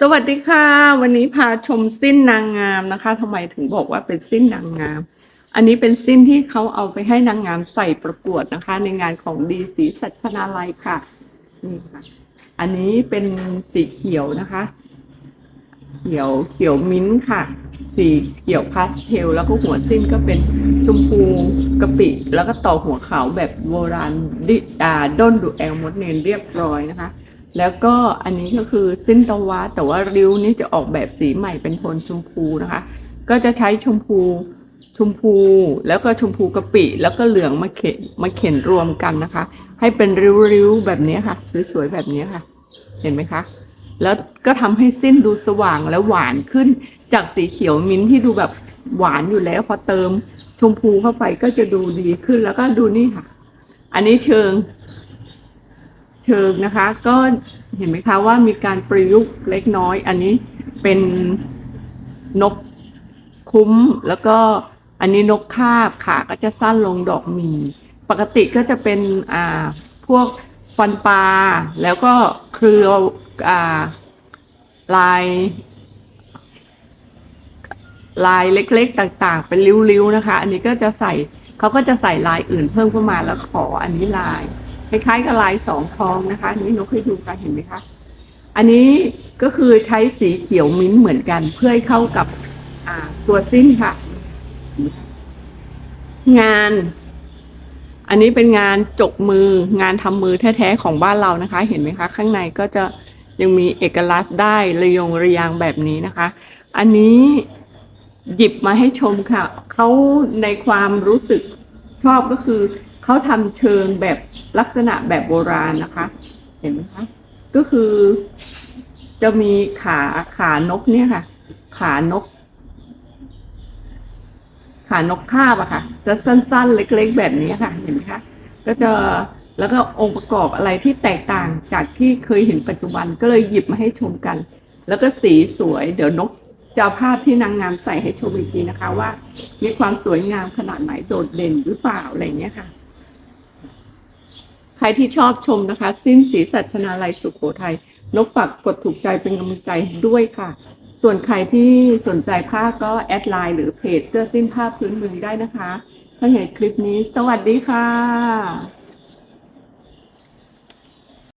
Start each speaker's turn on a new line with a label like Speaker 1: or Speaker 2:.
Speaker 1: สวัสดีค่ะ วันนี้พาชมสิ้นนางงามนะคะทำไมถึงบอกว่าเป็นสิ้นนางงาม อันนี้เป็นสิ้นที่เขาเอาไปให้นางงามใส่ประกวดนะคะ ในงานของดีสีสัชนาลัยค่ะนี่ค่ะ อันนี้เป็นสีเขียวนะคะ เขียวเขียวมิ้นท์ค่ะ สีเขียวพาสเทลแล้วก็หัวสิ้นก็เป็นชมพูกะปิ แล้วก็ต่อหัวขาวแบบโบราณดิอ่าด้นดูแอลมดเนนเรียบร้อยนะคะ แล้วก็อันนี้ก็คือสิ้นตะวะแต่ว่าริ้วนี่จะออกแบบสีใหม่เป็นโทนชมพูนะคะ ก็จะใช้ชมพูชมพูแล้วก็ชมพูกะปิแล้วก็เหลืองมาเข็นมาเข็นรวมกันนะคะ ให้เป็นริ้วๆแบบนี้ค่ะ สวยๆแบบนี้ค่ะ เห็นไหมคะ แล้วก็ทำให้สิ้นดูสว่างและหวานขึ้นจากสีเขียวมิ้นที่ดูแบบหวานอยู่แล้ว พอเติมชมพูเข้าไปก็จะดูดีขึ้นแล้วก็ดูนี่ค่ะ อันนี้เชิง เชิงนะคะ ก็เห็นไหมคะว่ามีการประยุกต์เล็กน้อย อันนี้เป็นนกคุ้มแล้วก็อันนี้นกคาบขาก็จะสั้นลงดอกมี ปกติก็จะเป็นอ่าพวกฟันปลาแล้วก็เครืออ่าลายลายเล็กๆต่างๆ เป็นริ้วๆนะคะ อันนี้ก็จะใส่เขาก็จะใส่ลายอื่นเพิ่มเข้ามาแล้วขออันนี้ลาย คล้ายๆกับลายสองทองนะคะนนี้นกให้ดูกันเห็นไหมคะอันนี้ก็คือใช้สีเขียวมิ้นเหมือนกัน เพื่อให้เข้ากับตัวสิ้นค่ะ งาน อันนี้เป็นงานจกมืองานทำมือแท้ๆของบ้านเรานะคะ เห็นไหมคะ ข้างในก็จะยังมีเอกลักษณ์ได้ระยงระยางแบบนี้นะคะ อันนี้หยิบมาให้ชมค่ะเขาในความรู้สึกชอบก็คือ เขาทำเชิงแบบลักษณะแบบโบราณนะคะ เห็นไหมคะ ก็คือจะมีขาขานกเนี่ยค่ะ ขานก ขานกคาบอะค่ะ จะสั้นๆ เล็กๆ แบบนี้ค่ะ เห็นไหมคะ ก็จะแล้วก็องค์ประกอบอะไรที่แตกต่างจากที่เคยเห็นปัจจุบันก็เลยหยิบมาให้ชมกัน แล้วก็สีสวยเดี๋ยวนกจะาภาพที่นางงามใส่ให้ชมอีกทีนะคะว่า มีความสวยงามขนาดไหนโดดเด่นหรือเปล่าอะไรเงี้ยค่ะ ใครที่ชอบชมนะคะ สิ้นสีสัชนาลัยสุขโขทัยนกฝากกดถูกใจเป็นกำลังใจด้วยค่ะ ส่วนใครที่สนใจผ้าก็แอดไลน์หรือเพจเสื้อสิ้นผ้าพื้นเมืองได้นะคะถ้าเห็นคลิปนี้ สวัสดีค่ะ